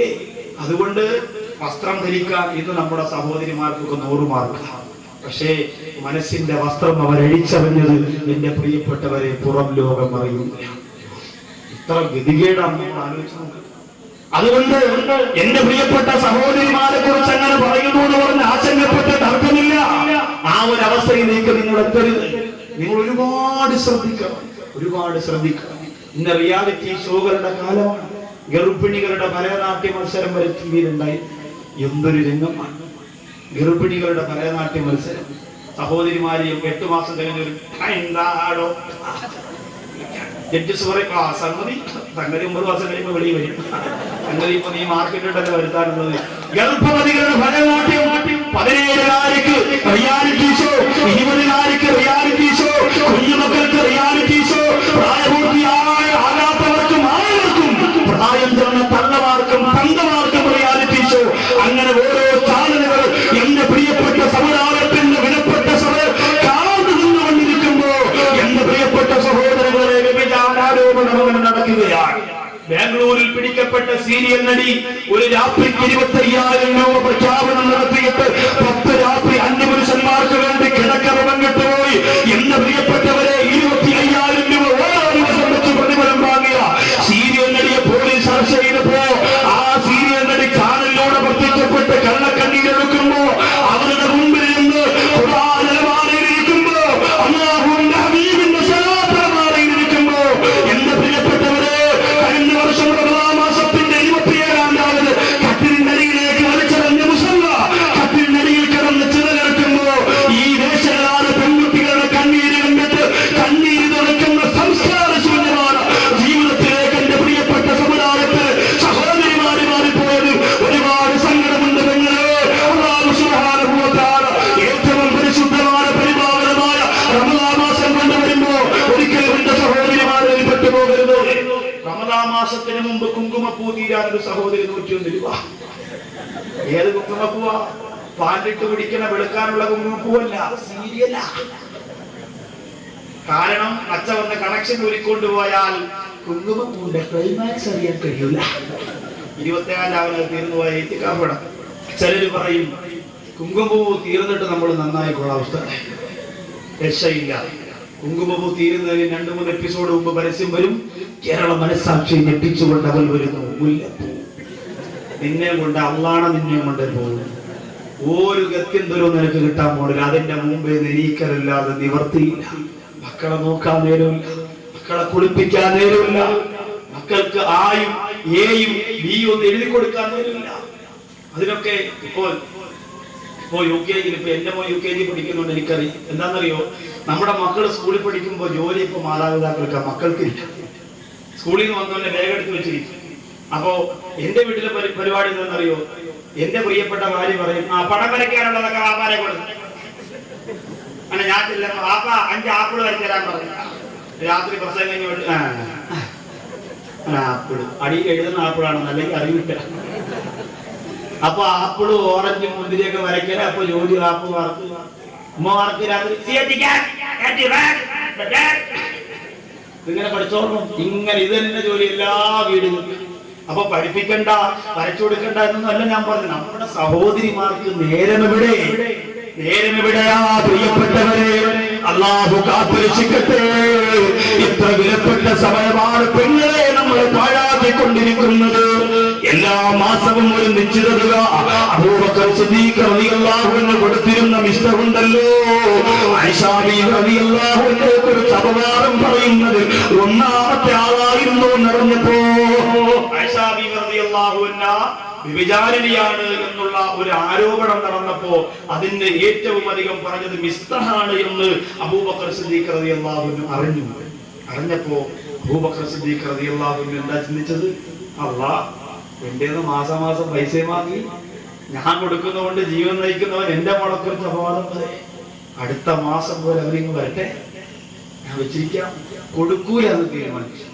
ഇല്ലേ? അതുകൊണ്ട് വസ്ത്രം ധരിക്കാൻ ഇന്ന് നമ്മുടെ സഹോദരിമാർക്കൊക്കെ നൂറ് മാർക്ക്. പക്ഷേ മനസ്സിന്റെ വസ്ത്രം അവരഴിച്ചറിഞ്ഞത് എന്റെ പ്രിയപ്പെട്ടവരെ പുറം ലോകം അറിയുന്നില്ല ഇത്ര ഗതികേടാണ് നമ്മൾ ആലോചിച്ചു അതുകൊണ്ട് എന്റെ പ്രിയപ്പെട്ട സഹോദരിമാരെ കുറിച്ച് അങ്ങനെ പറയുന്നു എന്ന് പറഞ്ഞ് ആശങ്കപ്പെട്ട് തർക്കമില്ല. ആ ഒരു അവസ്ഥയിലേക്ക് നിങ്ങൾ എത്തരുത്. നിങ്ങൾ ഒരുപാട് ശ്രദ്ധിക്കണം. ഒരുപാട് ശ്രദ്ധിക്കണം. ഇന്ന് റിയാലിറ്റി ഷോകളുടെ കാലമാണ്. ഗർഭിണികളുടെ ഭരതനാട്യ മത്സരം വരെ ടി വിയിലുണ്ടായി എന്തൊരു രംഗമാണ്. ഗർഭിണികളുടെ ഭരതനാട്യ മത്സരം. സഹോദരിമാരെയും എട്ട് മാസം കഴിഞ്ഞൊരു ജഡ്ജസ് പറയും ആ സംഗതി സംഗതി ഒമ്പത് മാസം കഴിയുമ്പോൾ വെളിയിൽ വരും. സംഗതി ഇപ്പൊ നീ മാർക്കറ്റിട്ടല്ലേ വരുത്താനുള്ളത്. ഗർഭവതികളുടെ ഭരതനാട്യം പതിനേഴ് ഷോ ഇരുപതിനായിരക്ക് പിടിക്കപ്പെട്ട സീരിയൽ നടി ഒരു രാത്രിക്ക് ഇരുപത്തയ്യായിരം രൂപ പ്രഖ്യാപനം നടത്തിയിട്ട് പത്ത് രാത്രി അന്യപുരുഷന്മാർക്ക് വേണ്ടി കിടക്കറവം കിട്ടുപോയി. എന്ന പ്രിയപ്പെട്ടവരെ ഏത് കുങ്കുമപ്പൂവാ പാലിട്ട് പിടിക്കണ വെളുക്കാനുള്ള കുങ്കുമപ്പൂവല്ല സീരിയല കാരണം അച്ഛ വന്ന് കണക്ഷൻ ഊരിക്കൊണ്ടുപോയാൽ കുങ്കുമപ്പൂവിന്റെ ക്ലൈമാക്സ് അറിയാൻ കഴിയൂല. ഇരുപത്തിനാല് രാവിലെ തീർന്നു പോയ ഏറ്റിക്കാപ്പട ചിലര് പറയും കുങ്കുമപ്പൂ തീർന്നിട്ട് നമ്മൾ നന്നായി കൊള്ളാം. രക്ഷയില്ല. കുങ്കുമപ്പൂ തീരുന്നതിന് രണ്ടു മൂന്ന് എപ്പിസോഡ് മുമ്പ് പരസ്യം വരും. കേരള മനസ്സാക്ഷി ഞെട്ടിച്ചുകൊണ്ട് അവൻ വരുന്നു. മുല്ലപ്പൂ. നിന്നെ കൊണ്ട് അള്ളാണ നിന്നെ കൊണ്ട് പോകുന്നത് ഒരു ഗത്യന്തരവും നിനക്ക് കിട്ടാൻ പോണില്ല. അതിന്റെ മുമ്പേ നിരീക്കരല്ലാതെ നിവർത്തിയില്ല. മക്കളെ നോക്കാൻ നേരമില്ല. മക്കളെ കുളിപ്പിക്കാൻ നേരമില്ല. മക്കൾക്ക് ആയും എയും ബിയും ഒന്നും എഴുതി കൊടുക്കാൻ നേരമില്ല. അതിനൊക്കെ ഇപ്പോൾ ഇപ്പോ യു കെ ജിയിൽ ഇപ്പൊ എന്റെ മോ യു കെ ജി പഠിക്കുന്നുണ്ട് എനിക്കറിയാം എന്താണെന്നറിയോ? നമ്മുടെ മക്കൾ സ്കൂളിൽ പഠിക്കുമ്പോൾ ജോലി ഇപ്പൊ മാതാപിതാക്കൾക്ക് മക്കൾക്കില്ല സ്കൂളിൽ നിന്ന് വന്നവന്റെ ബാഗ് എടുത്ത് വെച്ചിരിക്കും. അപ്പോ എന്റെ വീട്ടിലെ പരി- പരിപാടി എന്താണെന്നറിയോ? എന്റെ പ്രിയപ്പെട്ട ഭാര്യ പറയും ആ പണം വരയ്ക്കാനുള്ളതൊക്കെ ആപ്പാരെ കൊടുക്കും അങ്ങനെ ഞാൻ ചെല്ലുമ്പോ വാപ്പ അഞ്ച് ആപ്പിൾ വരച്ചു തരാൻ പറഞ്ഞു രാത്രി പ്രസംഗം കഴിഞ്ഞ് വിട്ട്, ആ, ആ, ആപ്പിൾ അടി എഴുതുന്ന ആപ്പിളാണെന്ന് അല്ലെങ്കിൽ അറിയില്ല അപ്പൊ ആപ്പിൾ ഓറഞ്ച് മുന്തിരിയൊക്കെ വരയ്ക്കാൻ അപ്പൊ ജോലി ആപ്പ് വറുത്ത് ഉമ്മ വറുത്ത് രാത്രി. ഇങ്ങനെ പഠിച്ചോളണം. ഇങ്ങനെ ഇത് തന്നെ ജോലി എല്ലാ വീടുകളിലും അപ്പൊ പഠിപ്പിക്കണ്ട വരച്ചു കൊടുക്കണ്ട എന്നൊന്നും അല്ല ഞാൻ പറഞ്ഞു നമ്മുടെ സഹോദരിമാർക്ക് നേരം എവിടെ നേരം എവിടെയാ പ്രിയപ്പെട്ടവരെ അള്ളാഹു കാത്തുരക്ഷിക്കട്ടെ. ഇത്ര വിലപ്പെട്ട സമയമാണ് പെണ്ണുകളെ നമ്മൾ പാഴാക്കിക്കൊണ്ടിരിക്കുന്നത്. എല്ലാ മാസവും ഒരു നിശ്ചിത തുക അബൂബക്കർ സിദ്ദീഖ് അൻഹു കൊടുത്തിരുന്ന മിസ്റ്ററുണ്ടല്ലോ. ആയിഷാ ബീവി റളിയല്ലാഹുവിനെ ഒരു അപവാദം പറയുന്നത് ഒന്നാമത്തെ ആളായിരുന്നു എന്നറിഞ്ഞപ്പോ ആയിഷാ റളിയല്ലാഹു അൻഹ വിചാരണിയാണ് എന്നുള്ള ഒരു ആരോപണം നടന്നപ്പോ അതിന്റെ ഏറ്റവും അധികം പറഞ്ഞത് മിസ്തഹാണ് എന്ന് അബൂബക്കർ സിദ്ദീഖ് റളിയല്ലാഹുവിന് അറിഞ്ഞു അറിഞ്ഞപ്പോ അബൂബക്കർ സിദ്ദീഖ് റളിയല്ലാഹു എന്താ ചിന്തിച്ചത്? അള്ളാ എന്റേന്ന് മാസം പൈസ വാങ്ങി ഞാൻ കൊടുക്കുന്നതുകൊണ്ട് ജീവൻ നയിക്കുന്നവൻ എന്റെ മോളെക്കുറിച്ച് അപവാദം വരെ അടുത്ത മാസം പോലെ അവരിങ്ങ് വരട്ടെ. ഞാൻ വെച്ചിരിക്കാം. കൊടുക്കൂല എന്ന് തീരുമാനിച്ചു.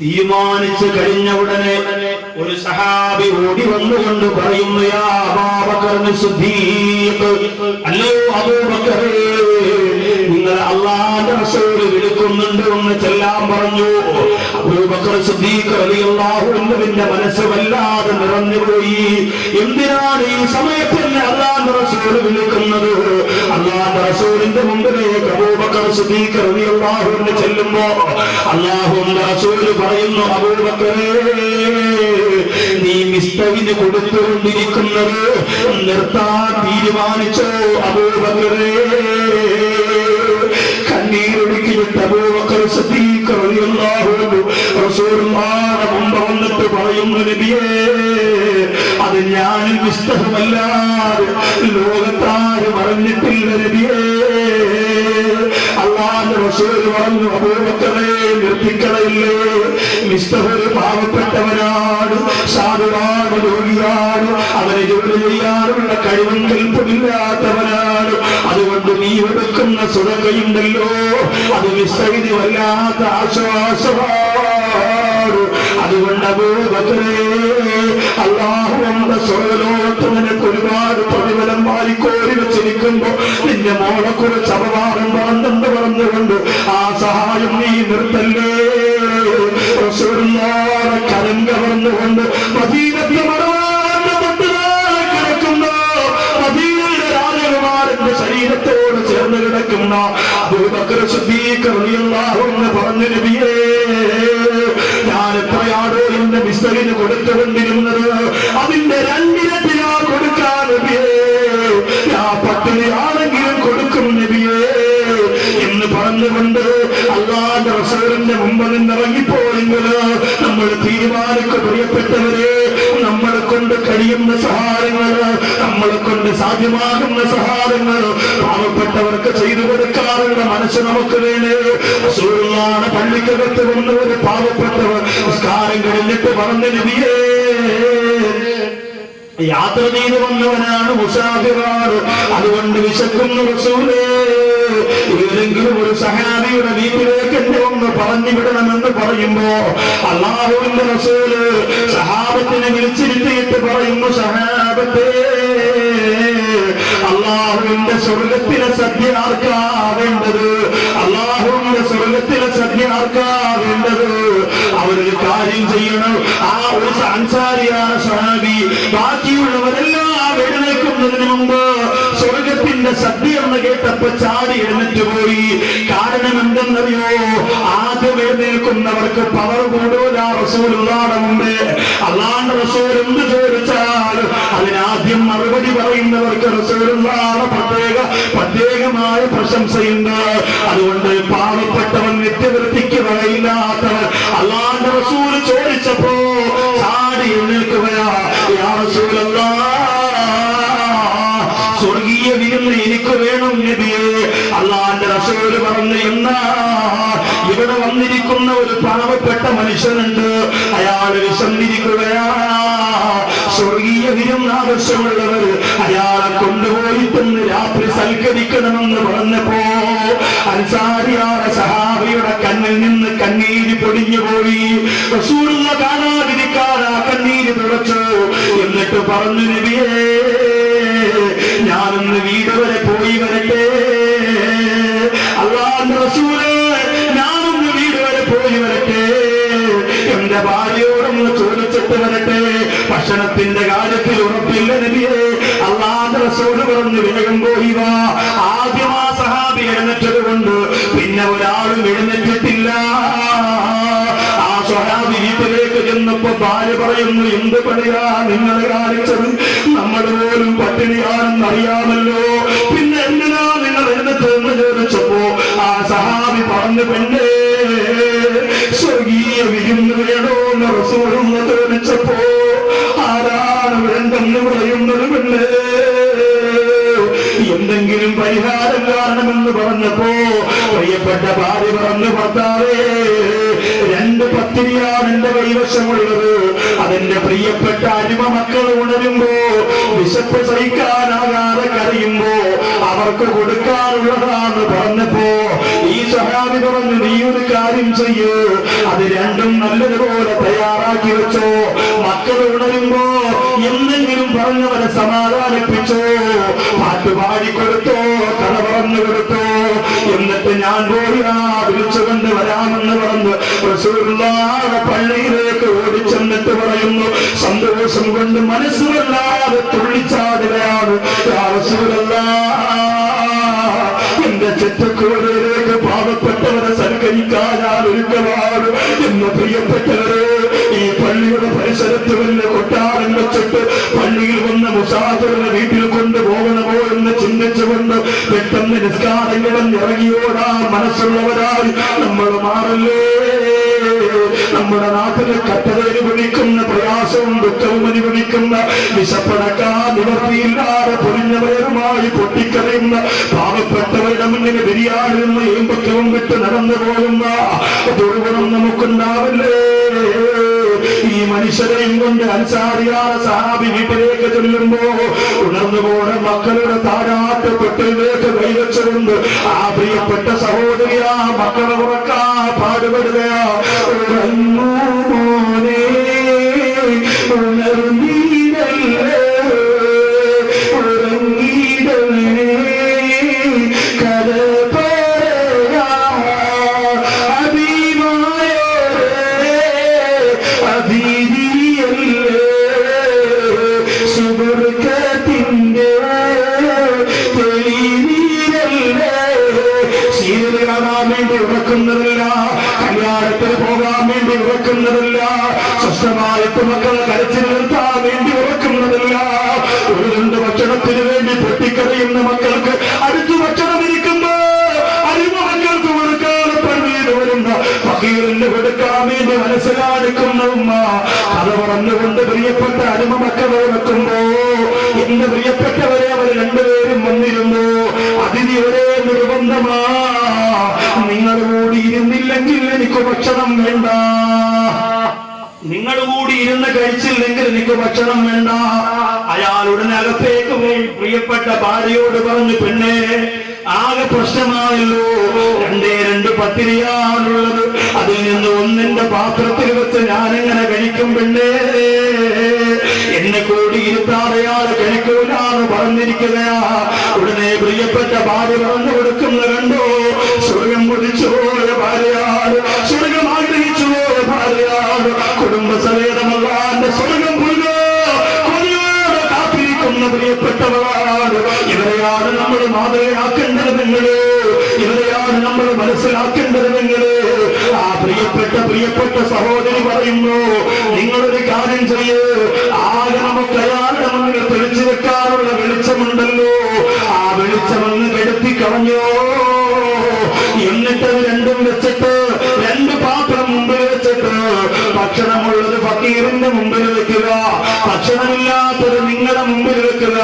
തീരുമാനിച്ചു കഴിഞ്ഞ ഉടനെ ഒരു സഹാബി ഓടി വന്നുകൊണ്ട് പറയുന്നു നിങ്ങൾ അള്ളാന്റെ റസൂൽ വിളിക്കുന്നു കൊടുക്കുന്നുണ്ട് എന്ന് ചെല്ലാൻ പറഞ്ഞു. മനസ്സ് വല്ലാതെ നിറഞ്ഞുപോയി എന്തിനാണ് ഈ സമയത്ത് വിളിക്കുന്നത്? അള്ളാഹുവിന്റെ റസൂലിന്റെ മുമ്പിലേക്ക് അബൂബക്കർ ചെല്ലുമ്പോ അള്ളാഹുവിന്റെ റസൂൽ പറയുന്നു അബൂബക്കറേ നീ മിസ്തവിന് കൊടുത്തുകൊണ്ടിരിക്കുന്നത് നിർത്താൻ തീരുമാനിച്ചോ അബൂബക്കറേ? അബൂബക്കർ വന്നിട്ട് നബിയേ അത് ഞാൻ വിസ്തഹമല്ലാതെ ലോകത്താരും അറിഞ്ഞിട്ടില്ല നബിയേ. നിർത്തിക്കളയില്ലേ മിസ്തഹർ പാവപ്പെട്ടവനാണ് സാധുവാണ് രോഗിയാണ് അവനെ ജോലി ചെയ്യാനുള്ള കഴിവും അതുകൊണ്ട് നീ എടുക്കുന്ന സുരകയുണ്ടല്ലോ അത് മിസ്തഹിന് വല്ലാത്ത ആശ്വാസമാണ് അതുകൊണ്ട് അബൂബക്കറെ അള്ളാഹു നമ്മുടെ സ്വർഗലോകത്ത് നിനക്ക് ഒരുപാട് പ്രതിഫലം വാരിക്കോരി വെച്ചിരിക്കുമ്പോ നിന്റെ മോളെ കുറിച്ച് അപവാദം പറഞ്ഞെന്ന് പറഞ്ഞുകൊണ്ട് ആ സഹായം നീ നിർത്തല്ലേ. കരം കവർന്നുകൊണ്ട് കൊടുത്തുകൊണ്ടിരുന്നത് അതിന്റെ രണ്ടിരട്ടിയാ കൊടുക്കാൻ നബിയേ. ഞാൻ പട്ടിണിയാണെങ്കിലും കൊടുക്കും നബിയേ. എന്ന് പറഞ്ഞുകൊണ്ട് അള്ളാന്റെ റസൂലിന്റെ മുമ്പ് നിന്നിറങ്ങിപ്പോയെങ്കിൽ നമ്മൾ തീരുമാനിക്കും പ്രിയപ്പെട്ടവരെ. നമ്മളെ കൊണ്ട് കഴിയുന്ന സഹായങ്ങൾ നമ്മളെ കൊണ്ട് സാധ്യമാകുന്ന സഹായങ്ങൾ പാവപ്പെട്ടവർക്ക് ചെയ്തു കൊടുക്കാറുള്ള മനസ്സ് നമുക്ക് വേണേ. പള്ളിക്കകത്ത് വന്ന ഒരു പാവപ്പെട്ടവർ നിസ്കാരം കഴിഞ്ഞിട്ട് പറഞ്ഞു നബിയേ യാത്ര ചെയ്തു വന്നവനാണ് അതുകൊണ്ട് വിശക്കുന്നു റസൂലേ. ഏതെങ്കിലും ഒരു സഹാബിയുടെ വീട്ടിലേക്ക് എന്നെ ഒന്ന് പറഞ്ഞു വിടണമെന്ന് പറയുമ്പോ അള്ളാഹുവിന്റെ റസൂൽ സഹാബത്തിനെ വിളിച്ചിരുത്തിയിട്ട് പറയുന്നു സഹാബത്തെ അള്ളാഹുവിന്റെ സ്വർഗത്തിലെ സദ്യ ആർക്കാ വേണ്ടത്? അള്ളാഹുവിന്റെ സ്വർഗത്തിലെ സദ്യ ആർക്കാ വേണ്ടത്? അവരൊരു കാര്യം ചെയ്യണം. ആ ഒരു അൻസാരിയാണ് സഹാബി. ബാക്കിയുള്ളവരെല്ലാം എഴുന്നേൽക്കുന്നതിന് മുമ്പ് സദ്യ എന്ന് കേട്ടപ്പോ ചാടി എഴുന്നേറ്റ് പോയി. കാരണം എന്തെന്നറിയോ ആദ്യം എഴുന്നേൽക്കുന്നവർക്ക് പവർ കൂടൂല മുമ്പേ. അള്ളാണ്ട് റസൂൽ എന്ത് ചോദിച്ചാൽ അതിനാദ്യം മറുപടി പറയുന്നവർക്ക് റസൂലുള്ളാടെ പ്രത്യേക പ്രത്യേകമായ പ്രശംസയുണ്ട്. അതുകൊണ്ട് പാവപ്പെട്ടവൻ നിത്യവൃത്തിക്ക് വകയില്ലാത്തവൻ അള്ളാണ്ട് റസൂൽ ചോദിച്ചപ്പോ ചാടി എഴുന്നേൽക്കുകയാ റസൂലല്ലാ സ്വർഗീയ വിരുന്ന് എനിക്ക് വേണം നബിയെ റസൂൽ പറഞ്ഞു എന്നാ ഇവിടെ വന്നിരിക്കുന്ന ഒരു പാവപ്പെട്ട മനുഷ്യനുണ്ട്. അയാൾ വിശന്നിരിക്കുകയാണ്. സ്വർഗീയ വിരുന്നാവശ്യമുള്ളവർ അയാളെ കൊണ്ടുപോയി തന്ന് രാത്രി സൽക്കരിക്കണമെന്ന് പറഞ്ഞപ്പോ അൻസാരിയായ സഹാബിയുടെ കണ്ണിൽ നിന്ന് കണ്ണീര് പൊടിഞ്ഞുപോയി. റസൂലുള്ള കാണാതിരിക്കാൻ കണ്ണീര് തുടച്ചു. എന്നിട്ട് പറഞ്ഞു നബിയേ ഞാനൊന്ന് വീട് വരെ പോയി വരട്ടെ. ഞാനൊന്ന് വീട് വരെ പോയി വരട്ടെ. എന്റെ ഭാര്യയോടൊന്ന് വരട്ടെ. ഭക്ഷണത്തിന്റെ കാര്യത്തിൽ ഉറപ്പില്ല നബിയെ. അള്ളാന്റെ റസൂൽ പറഞ്ഞു വേഗം പോയി വാ. ആദ്യം ആ സഹാബി എഴുന്നേറ്റത് കൊണ്ട് പിന്നെ ഒരാളും എഴുന്നേറ്റിട്ടില്ല. ആ സഹാബി വീട്ടിലേക്ക് ചെന്നപ്പോ ഭാര്യ പറയുന്നു എന്ത് പണിയാ നിങ്ങൾ കാണിച്ചത്? നമ്മൾ പോലും പട്ടിണിയാണെന്ന് സഹാബി പറഞ്ഞു പെണ്ണേ സ്വർഗീയ വിരുന്ന് വേണോ എന്ന് റസൂലെന്ന് ചോദിച്ചപ്പോ ആരാണ് വേണ്ടെന്ന് പറയുന്നത് പെണ്ണേ? എന്തെങ്കിലും പരിഹാരം കാണണമെന്ന് പറഞ്ഞപ്പോ പ്രിയപ്പെട്ട ഭാര്യ പറഞ്ഞു ഭർത്താവേ പത്തിരിയാണ് എന്റെ കൈവശമുള്ളത്. അതെന്റെ പ്രിയപ്പെട്ട അരിമ മക്കൾ ഉണരുമ്പോ വിശപ്പ് സഹിക്കാനാകാതെ കരയുമ്പോ അവർക്ക് കൊടുക്കാനുള്ളതാണ് പറഞ്ഞപ്പോ ഈ സഹാബി പറഞ്ഞു നീ ഒരു കാര്യം ചെയ്യൂ. അത് രണ്ടും നല്ലതുപോലെ തയ്യാറാക്കി വെച്ചോ. മക്കൾ ഉണരുമ്പോ എന്തെങ്കിലും പറഞ്ഞവരെ സമാധാനിപ്പിച്ചോ. പാട്ട് പാടിക്കൊടുത്തോ കഥ പറഞ്ഞു കൊടുത്തോ എന്നിട്ട് ഞാൻ പോയി ആ വിളിച്ചുകൊണ്ട് വരാമെന്ന് പറഞ്ഞു റസൂലുള്ളാഹിയുടെ പള്ളിയിലേക്ക് ഓടിച്ചെന്നിട്ട് പറയുന്നു. സന്തോഷം കൊണ്ട് മനസ്സുവല്ലാതെ തുള്ളിച്ചാടുകയാണ്. യാ റസൂലല്ലാഹ് എന്റെ ചെറ്റക്കൂരയിലേക്ക് പാവപ്പെട്ടവരെ സൽക്കരിക്കാൻ ഞാൻ എന്ന് പ്രിയപ്പെട്ടവരെ ഈ പള്ളിയുടെ പരിസരത്ത് വല്ല കൊട്ടാരം വെച്ചിട്ട് പള്ളിയിൽ വന്ന മുസാഫറിനെ വീട്ടിൽ കൊണ്ടുപോകണമോ എന്ന് ചിന്തിച്ചുകൊണ്ട് പെട്ടെന്ന് നിസ്കാരങ്ങളും ഇറങ്ങിയോടാ മനസ്സുള്ളവരായി. നമ്മൾ മാറല്ലേ? നമ്മുടെ നാട്ടിലെ കട്ടതയിൽ വിളിക്കുന്ന പ്രയാസവും ദുഃഖവും അനുഭവിക്കുന്ന വിശപ്പടക്കാൻ നിവർത്തിയില്ലാതെ പൊരിഞ്ഞവരുമായി പൊട്ടിക്കറിയുന്ന പാവപ്പെട്ടവരുടെ മുന്നിൽ ബിരിയാണിന്ന് ഏമ്പക്കവും വിട്ട് നടന്നു പോകുന്ന ദുർഗുണം നമുക്കുണ്ടാവില്ലേ? ഈ മനുഷ്യരെയും കൊണ്ട് അൻസാരിയായ സഹാബി വീട്ടിലേക്ക് ചെല്ലുമ്പോ ഉണർന്നു മക്കളുടെ താരാട്ട് പെട്ടിലേക്ക് കൈവച്ചുകൊണ്ട് ആ പ്രിയപ്പെട്ട സഹോദരിയാ മക്കളെ ഉറക്കാ പാടുപെടുകയാ. ഉറങ്ങൂ പറഞ്ഞുകൊണ്ട് പ്രിയപ്പെട്ട അടിമ മക്കളെ വെക്കുമ്പോ എന്റെ പ്രിയപ്പെട്ടവരെ അവർ രണ്ടുപേരും വന്നിരുന്നു. അതിന് ഒരേ നിർബന്ധമാ. നിങ്ങൾ കൂടി ഇരുന്നില്ലെങ്കിൽ എനിക്ക് ഭക്ഷണം വേണ്ട. നിങ്ങൾ കൂടി ഇരുന്ന് കഴിച്ചില്ലെങ്കിൽ എനിക്ക് ഭക്ഷണം വേണ്ട. അയാൾ ഉടനകത്തേക്ക് പോയി പ്രിയപ്പെട്ട ഭാര്യയോട് പറഞ്ഞു പെണ്ണേ ആകെ പ്രശ്നമാണല്ലോ. രണ്ടേ രണ്ട് പത്തിരിയാണുള്ളത്. അതിൽ നിന്ന് ഒന്നിന്റെ പാത്രത്തിൽ വെച്ച് ഞാനിങ്ങനെ കഴിക്കും പെണ്ണേ? എന്നെ കൂടി ഇരുത്താറയാൾ കഴിക്കൂലാന്ന് പറഞ്ഞിരിക്കുകയാ. ഉടനെ പ്രിയപ്പെട്ട ഭാര്യ പറഞ്ഞു കൊടുക്കുന്ന കണ്ടോ? സ്വർഗം കുതിച്ചു ഭാര്യയാണ് സ്വർഗം ആഗ്രഹിച്ചു ഭാര്യയാണ് കുടുംബസമേതമല്ലാന്റെ സ്വർഗം കൊതിയോടെ കാത്തിരിക്കുന്ന പ്രിയപ്പെട്ടവരാണ് ഇവരെയാണ് നമ്മൾ മാതൃകയാക്കേണ്ടത് നിങ്ങൾ. ഇവരെയാണ് നമ്മൾ മനസ്സിലാക്കേണ്ടത് നിങ്ങൾ. ആ പ്രിയപ്പെട്ട പ്രിയപ്പെട്ട സഹോദരി പറയുന്നു നിങ്ങളൊരു കാര്യം ചെയ്യ്. ആകെ നമുക്ക് അയാളുടെ മുന്നിൽ തെളിച്ചു വെക്കാനുള്ള വെളിച്ചമുണ്ടല്ലോ. ആ വെളിച്ചമൊന്ന് കെടുത്തി കളഞ്ഞോ. എന്നിട്ട് രണ്ടും വെച്ചിട്ട് രണ്ട് പാത്രം ഭക്ഷണമുള്ളത് ഫക്കീറിന്റെ മുമ്പിൽ വെക്കുക. ഭക്ഷണമില്ലാത്തത് നിങ്ങളുടെ മുമ്പിൽ വെക്കുക.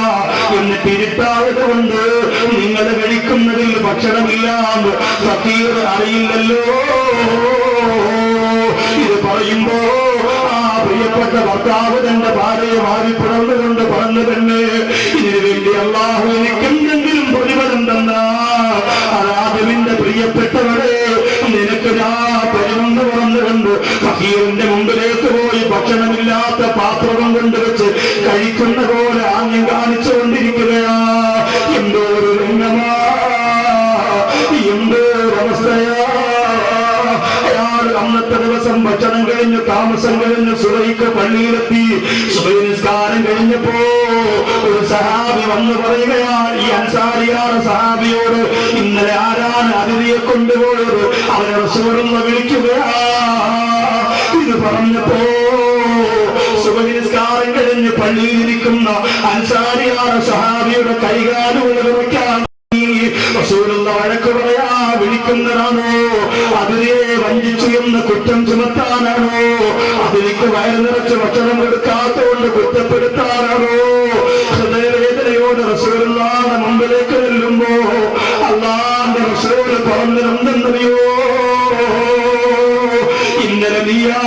എന്ന് ഇരുട്ടായത് കൊണ്ട് നിങ്ങൾ കഴിക്കുന്നതിൽ ഭക്ഷണമില്ലാന്ന് ഫക്കീർ അറിയില്ലല്ലോ. ഇത് പറയുമ്പോ ആ പ്രിയപ്പെട്ട ഭർത്താവ് തന്റെ ഭാര്യയെ മാറി പിറന്നുകൊണ്ട് പറഞ്ഞു തന്നെ ഇതിനു വേണ്ടി അള്ളാഹു എനിക്ക് എന്തെങ്കിലും പ്രതിഫലം തന്ന. അതാദവിന്റെ പ്രിയപ്പെട്ടവരെ നിനക്ക് ഞാൻ പരിമന്ന് പറഞ്ഞുകൊണ്ട് ഫക്കീറിന്റെ മുമ്പിലേക്ക് പോയി ഭക്ഷണമില്ലാത്ത പാത്രം കൊണ്ടുവച്ച് കഴിക്കുന്ന പോലെ ആംഗ്യം കാണിച്ചുകൊണ്ടിരിക്കുകയാ. എന്തോ ഒരു ദിവസം ഭക്ഷണം കഴിഞ്ഞ് താമസം കഴിഞ്ഞ് സുബൈക്ക് പള്ളിയിലെത്തി. സുബൈ നിസ്കാരം കഴിഞ്ഞപ്പോ ഒരു സഹാബി വന്ന് പറയുകയാണ് ഈ അൻസാരിയാണ് സഹാബിയോട് ഇന്നലെ ആരാണ് അതിഥിയെ കൊണ്ടുപോയത്? അവരെ റസൂലെന്ന് വിളിക്കുകയാ. പറഞ്ഞപ്പോ സുബൈ നിസ്കാരം കഴിഞ്ഞ് പള്ളിയിലിരിക്കുന്ന അൻസാരിയാറ സഹാബിയുടെ കൈകാലുകൾ വിറയ്ക്കാൻ വഴക്ക് പറയാ വിളിക്കുന്നതാണോ? അതിനെ വഞ്ചിച്ചു എന്ന് കുറ്റം ചുമത്താനാണോ? അതിലേക്ക് വയറു നിറച്ച് ഭക്ഷണം കൊടുക്കാത്തതുകൊണ്ട് കുറ്റപ്പെടുത്താനാണോ? ഹൃദയവേദനയോട് റസൂലുള്ളാന്റെ മുമ്പിലേക്ക് ചെല്ലുമ്പോ അള്ളാന്റെ റസൂൽ പറഞ്ഞതെന്തെന്നറിയോ? ഇന്നലെ നീയാ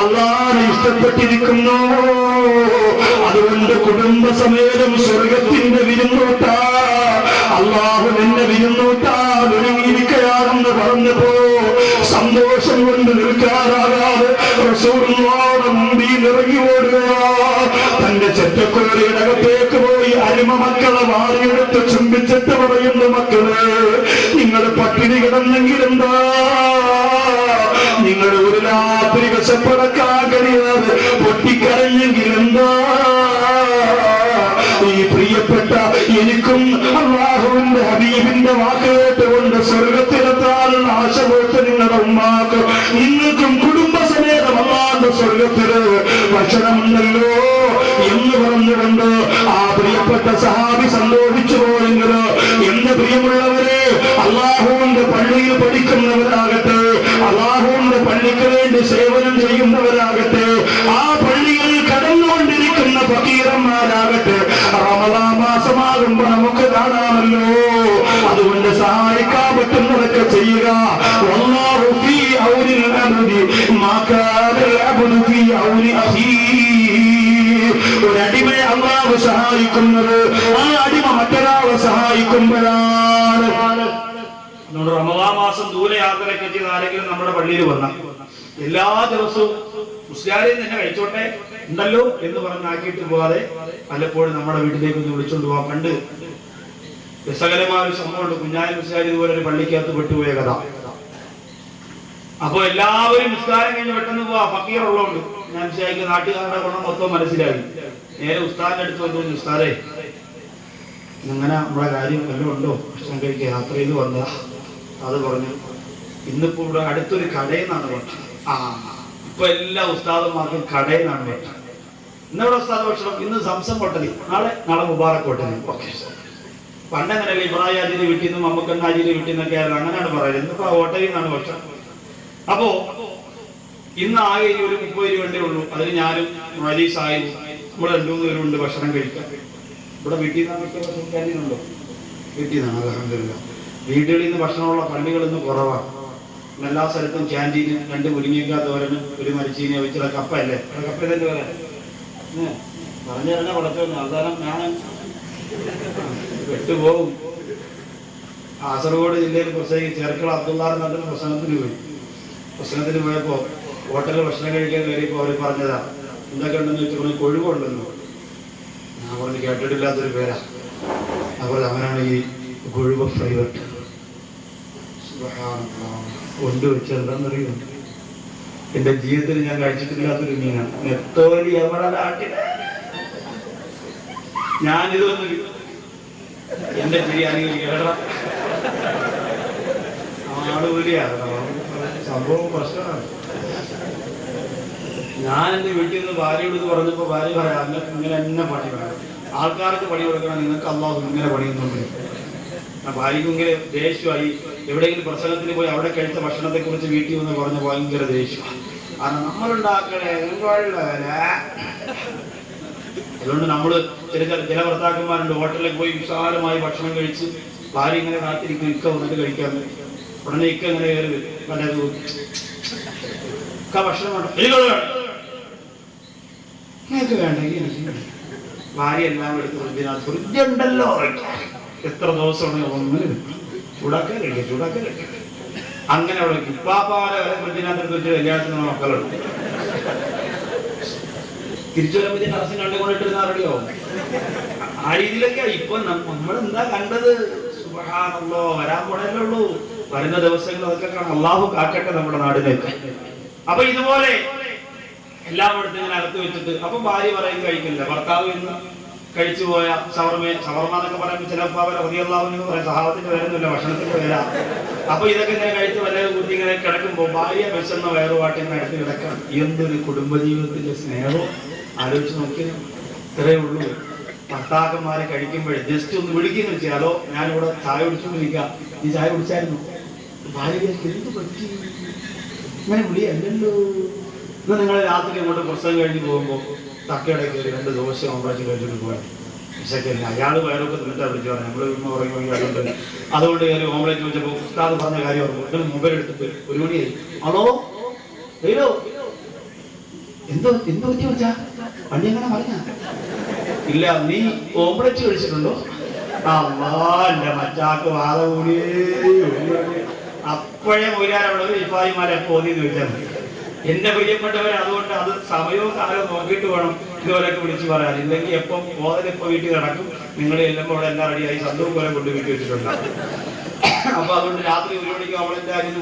അള്ളാനെ ഇഷ്ടപ്പെട്ടിരിക്കുന്നു. അതുകൊണ്ട് കുടുംബസമേതം സ്വർഗത്തിന്റെ വിരുന്നോട്ട. അള്ളാഹു നിന്നെ വിരുന്നൂട്ടാ. ഒരുങ്ങിയിരിക്കയാണെന്ന് പറഞ്ഞപ്പോ സന്തോഷം കൊണ്ട് നിൽക്കാറാകാതെ ഇറങ്ങി ഓടുക. തന്റെ ചെറ്റ ഒറ്റക്കോലയുടെ അകത്തേക്ക് പോയി അരിമ മക്കളെ വാരിയെടുത്ത് ചുംബിച്ചിട്ട് പറയുന്ന മക്കൾ നിങ്ങൾ പട്ടിണി കിടന്നെങ്കിലെന്താ നിങ്ങൾ ഒരു മാസമാകുമ്പോ നമുക്ക് കാണാമല്ലോ. അതുകൊണ്ട് സഹായിക്കാൻ പറ്റുന്നതൊക്കെ ചെയ്യുക. ഒരടിമയെ അള്ളാഹു സഹായിക്കുന്നത് ആ അടിമ മറ്റൊരാളെ സഹായിക്കുമ്പോഴാണ്. റമദാ മാസം ദൂരയാത്രയ്ക്ക് എത്തിയത് ആരെങ്കിലും നമ്മുടെ പള്ളിയിൽ വന്ന എല്ലാ ദിവസവും മുസ്ലിം തന്നെ കഴിച്ചോട്ടെ? ഉണ്ടല്ലോ എന്ന് പറഞ്ഞ് ആക്കിയിട്ട് പോകാതെ പലപ്പോഴും നമ്മുടെ വീട്ടിലേക്ക് ഒന്ന് വിളിച്ചുകൊണ്ട് പോവാം. കണ്ട് രസകരമായ ഒരു സംഭവമുണ്ട് കുഞ്ഞാലി മുസ്ലിം ഇതുപോലെ ഒരു പള്ളിക്കകത്ത് പെട്ടുപോയ കഥ. അപ്പൊ എല്ലാവരും നിസ്കാരം കഴിഞ്ഞ് പെട്ടെന്ന് പോവാ. ഫക്കീർ ഉള്ളതുകൊണ്ട് ഞാൻ വിചാരിക്കും നാട്ടുകാരുടെ ഗുണം മൊത്തം മനസ്സിലായി. നേരെ ഉസ്താദിന്റെ അടുത്ത് വന്നു ഉസ്താദേ അങ്ങനെ നമ്മുടെ കാര്യം? വല്ലതും ഉണ്ടോ? ഭക്ഷണം കഴിക്കുക യാത്ര ചെയ്ത് വന്നതാ. അത് പറഞ്ഞു ഇന്നിപ്പോ ഇവിടെ അടുത്തൊരു കടയിൽ നിന്നാണ് പറഞ്ഞത്. ആ. ഇപ്പൊ എല്ലാ ഉസ്താദന്മാർക്കും കടയിൽ നിന്നാണ് ഭക്ഷണം ഇന്നിവിടെ ഉസ്താദ് ഭക്ഷണം? ഇന്ന് സംസം കൊട്ടലി. നാളെ നാളെ മുബാറക് കൊട്ടലി. ഓക്കെ. പണ്ട് അങ്ങനെയല്ലേ ഇബ്രാഹിം ആജിന്റെ വീട്ടിൽ നിന്നും മമ്മക്കണ്ണ ആജിന്റെ വീട്ടിൽ നിന്നൊക്കെ ആയിരുന്നു. അങ്ങനെയാണ് പറയുന്നത്. ഇന്നിപ്പോ ഹോട്ടലിൽ നിന്നാണ് ഭക്ഷണം. അപ്പോ ഇന്ന് ആകെ ഇനി ഒരു മുപ്പത് രൂപ ഉള്ളൂ. അതിന് ഞാനും വലിയ സായി രണ്ടു മൂന്ന് പേരുണ്ട് ഭക്ഷണം കഴിക്കാം ഇവിടെ വീട്ടിൽ നിന്നാണ് ഭക്ഷണം ഉണ്ടോ വീട്ടിൽ നിന്നാണ് അലഹമില്ല വീടുകളിൽ നിന്ന് ഭക്ഷണമുള്ള പള്ളികളിൽ നിന്ന് കുറവാണ്. എല്ലാ സ്ഥലത്തും ക്യാന്റീന് രണ്ട് മുരിങ്ങയ്ക്ക തോരനും ഒരു മരിച്ചീനെ വെച്ചുള്ള കപ്പ അല്ലേ അവിടെ കപ്പ തന്നെ പറയാം പറഞ്ഞു തരണ വളർത്തുന്നു അവസാനം ഞാൻ പെട്ടുപോകും. കാസർഗോഡ് ജില്ലയിൽ പ്രസംഗിച്ച് ചെറുക്കള അബ്ദുള്ള എന്ന പ്രസംഗത്തിന് പോയി. പ്രസംഗത്തിന് പോയപ്പോ ഹോട്ടലിൽ ഭക്ഷണം കഴിക്കാൻ കയറിയപ്പോ അവർ പറഞ്ഞതാ എന്തൊക്കെ ഉണ്ടെന്ന് വെച്ചപ്പോൾ കൊഴുവുണ്ടെന്ന് ഞാൻ പറഞ്ഞു കേട്ടിട്ടില്ലാത്തൊരു പേരാ. അപ്പോൾ അങ്ങനെയാണ് ഈ കൊഴുവ ഫ്രൈവറ്റ് കൊണ്ടുവച്ച് വെച്ചെന്താന്നറിയോ എന്റെ ജീവിതത്തിൽ ഞാൻ കഴിച്ചിട്ടില്ലാത്തൊരു മീനാണ്. നെത്തോലി എവിടെ നാട്ടിൽ ഞാനിതൊന്നും എന്റെ ബിരിയാണി ആളുകൂലിയാണ് സംഭവം പ്രശ്നമാണ്. ഞാൻ എന്റെ വീട്ടിൽ നിന്ന് ഭാര്യയോട് പറഞ്ഞപ്പോ ഭാര്യ പറയാം നിങ്ങൾക്ക് ഇങ്ങനെ എന്നെ പണി വേണം. ആൾക്കാർക്ക് പണി കൊടുക്കണം. നിങ്ങൾക്ക് അള്ളാഹു ഇങ്ങനെ പണിയുന്നുണ്ട്. ആ ഭാര്യയ്ക്ക് ഇങ്ങനെ ദേഷ്യമായി എവിടെയെങ്കിലും പ്രസംഗത്തിന് പോയി അവിടെ കഴിച്ച ഭക്ഷണത്തെ കുറിച്ച് വീട്ടിൽ വന്ന് പറഞ്ഞ ഭയങ്കര ദേഷ്യമാണ്. കാരണം നമ്മളുണ്ടാക്കണേ അതുകൊണ്ട് നമ്മൾ ചില ചില ഭർത്താക്കന്മാരുണ്ട് ഹോട്ടലിൽ പോയി വിശാലമായി ഭക്ഷണം കഴിച്ച് ഭാര്യ ഇങ്ങനെ കാത്തിരിക്കും ഇക്ക വന്നിട്ട് കഴിക്കാൻ. ഉടനെ ഇക്ക ഇങ്ങനെ കയറി വല്ലത് ഇക്ക ഭക്ഷണം വേണ്ട വേണ്ടെങ്കിൽ ഭാര്യ എല്ലാം എടുത്ത് ഉണ്ടല്ലോ എത്ര ദിവസമാണ് ഒന്ന് ചൂടാക്കാൻ കഴിക്കുക ചൂടാക്കാൻ കഴിക്കുക അങ്ങനെ അവിടെ ഇപ്പാപ്പാരെ വരെ എടുത്ത് വെച്ച് കല്യാണത്തിന് മക്കളുണ്ട്. ആ ഇപ്പൊ നമ്മൾ എന്താ കണ്ടത്? സുഹാണല്ലോ വരാൻ പോണല്ലേ ഉള്ളൂ. വരുന്ന ദിവസങ്ങൾ അതൊക്കെ കാണാം. അള്ളാഹു കാക്കട്ടെ നമ്മുടെ നാടിനൊക്കെ. അപ്പൊ ഇതുപോലെ എല്ലായിടത്തും ഇങ്ങനെ അകത്ത് വെച്ചിട്ട് അപ്പൊ ഭാര്യ പറയും കഴിക്കില്ല. ഭർത്താവ് ഇന്ന് കഴിച്ചു പോയ ഷവർമ ഷവർമ എന്നൊക്കെ പറയുമ്പോൾ ചിലപ്പോൾ അവരെ ഹൃദയല്ലാവുന്ന പറയാം സഹാബത്തിന്റെ പേരൊന്നുമില്ല ഭക്ഷണത്തിന്റെ പേരാ. അപ്പൊ ഇതൊക്കെ ഇങ്ങനെ കഴിച്ച് വല്ല കുട്ടി ഇങ്ങനെ കിടക്കുമ്പോൾ ഭാര്യ വിശന്ന വയറുപാട്ടി ഇങ്ങനെ അടുത്ത് കിടക്കാം എന്തൊരു കുടുംബജീവിതത്തിന്റെ സ്നേഹവും ആലോചിച്ച് നോക്കിയാൽ ഇത്രയേ ഉള്ളൂ. ഭർത്താക്കന്മാരെ കഴിക്കുമ്പോഴേ ജസ്റ്റ് ഒന്ന് വിളിക്കുന്നു അതോ ഞാനിവിടെ ചായ കുടിച്ചുകൊണ്ടിരിക്കാം നീ ചായ കുടിച്ചായിരുന്നു. ഭാര്യ വിചാരിക്കും, എന്ത് പറ്റി? ഇങ്ങനെ വിളിയല്ലല്ലോ. ഇന്ന് നിങ്ങൾ രാത്രി അങ്ങോട്ട് പ്രസവം കഴിഞ്ഞ് പോകുമ്പോൾ തക്കയുടെ കയറി രണ്ട് ദോശ ഓമ്പ്രാച്ച് കഴിച്ചിട്ട് പോയി. വിശക്കില്ല അയാൾ വയറൊക്കെ തിന്നിട്ടാ വിളിച്ചു പറഞ്ഞു നമ്മൾ വീട്ടിൽ ഉറങ്ങി അതുകൊണ്ട് അതുകൊണ്ട് കയറി ഓംലേറ്റ് വെച്ചപ്പോൾ ഉസ്താദ് പറഞ്ഞ കാര്യം ഓർമ്മ. എന്നിട്ട് മൊബൈൽ എടുത്തിട്ട് ഒരു മണിയായി ആണോ? ഹലോ? എന്തോ എന്തോ പറ്റി വിളിച്ചാ? വണ്ടി എങ്ങനെ പറഞ്ഞ ഇല്ല നീ ഓംപ്ലേറ്റ് കഴിച്ചിട്ടുണ്ടോ? അമ്മാന്റെ മച്ചാക്ക് വാദ കൂടിയേ. അപ്പോഴേ മൊയിലാരവിടെ ഒരു ഇപ്പായിമാരെ പോതിന്ന് വെച്ചാൽ മതി. എന്റെ പ്രിയപ്പെട്ടവർ അതുകൊണ്ട് അത് സമയവും കാലവും നോക്കിയിട്ട് വേണം ഇതുപോലൊക്കെ വിളിച്ചു പറയാൻ. ഇല്ലെങ്കിൽ എപ്പം എപ്പോ വീട്ടിൽ നടക്കും നിങ്ങൾ എല്ലാം അവിടെ എല്ലാം റെഡിയായി സന്തോഷം പോലെ കൊണ്ട് വീട്ടിൽ അപ്പൊ അതുകൊണ്ട് രാത്രി ഒരു മണിക്ക് അവളെന്റെ